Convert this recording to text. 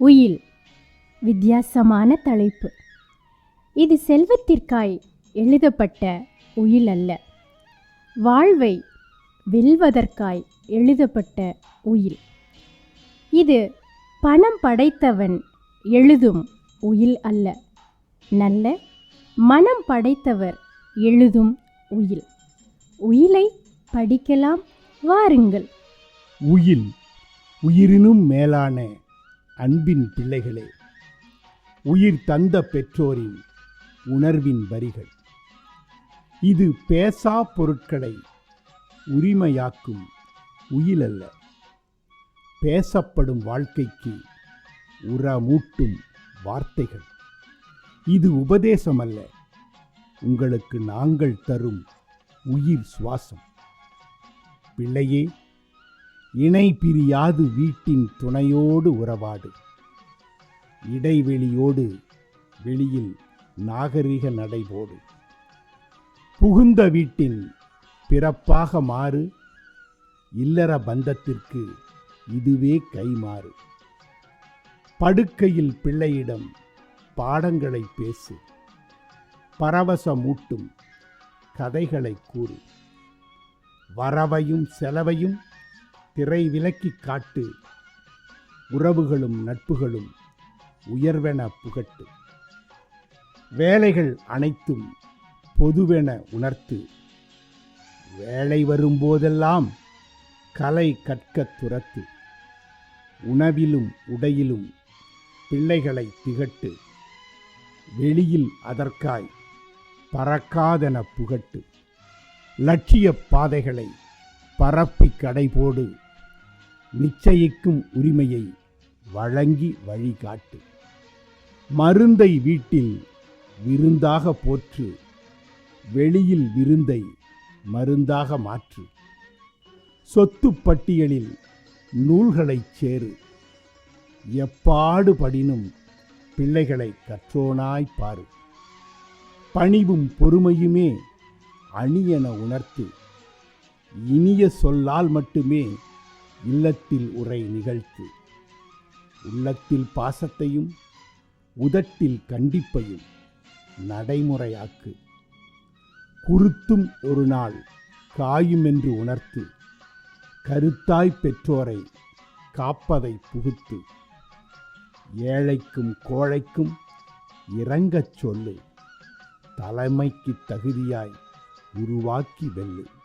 உயில். வித்தியாசமான தலைப்பு. இது செல்வத்திற்காய் எழுதப்பட்ட உயில் அல்ல. வாழ்வை வெல்வதற்காய் எழுதப்பட்ட உயில். இது பணம் படைத்தவன் எழுதும் உயில் அல்ல. நல்ல மனம் படைத்தவர் எழுதும் உயில். உயிலை படிக்கலாம் வாருங்கள். உயில் உயிரினும் மேலான அன்பின் பிள்ளைகளே உயிர் தந்த பெற்றோரின் உணர்வின் வரிகள். இது பேசா பொருட்களை உரிமையாக்கும் உயிலல்ல. பேசப்படும் வாழ்க்கைக்கு உரமூட்டும் வார்த்தைகள். இது உபதேசம் அல்ல உங்களுக்கு நாங்கள் தரும் உயிர் சுவாசம். பிள்ளையே இணை பிரியாது வீட்டின் துணையோடு உறவாடு. இடைவெளியோடு வெளியில் நாகரிக நடைபோடு. புகுந்த வீட்டின் பிறப்பாக மாறு இல்லற பந்தத்திற்கு இதுவே கைமாறு. படுக்கையில் பிள்ளையிடம் பாடங்களை பேசு பரவசமூட்டும் கதைகளை கூறு. வரவையும் செலவையும் திரை விலக்கிக் காட்டு. உறவுகளும் நட்புகளும் உயர்வென புகட்டு. வேலைகள் அனைத்தும் பொதுவென உணர்த்து. வேலை வரும்போதெல்லாம் கலை கற்க துரத்து. உணவிலும் உடையிலும் பிள்ளைகளை திகட்டு. வெளியில் அதற்காய் பறக்காதென புகட்டு. லட்சிய பாதைகளை பரப்பி கடைபோடு நிச்சயிக்கும் உரிமையை வழங்கி வழிகாட்டு. மருந்தை வீட்டில் விருந்தாக போற்று வெளியில் விருந்தை மருந்தாக மாற்று. சொத்து பட்டியலில் நூல்களைச் சேரு. எப்பாடு படினும் பிள்ளைகளை கற்றோனாய் பாரு. பணிவும் பொறுமையுமே அணியென உணர்த்து இனிய சொல்லால் மட்டுமே இல்லத்தில் உரை நிகழ்த்து. உள்ளத்தில் பாசத்தையும் உதட்டில் கண்டிப்பையும் நடைமுறையாக்கு. குருத்தும் ஒரு நாள் காயும் என்று உணர்த்து கருத்தாய் பெற்றோரை காப்பதை புகுத்து. ஏழைக்கும் கோழைக்கும் இறங்கச் சொல்லு தலைமைக்கு தகுதியாய் உருவாக்கி வெல்லு.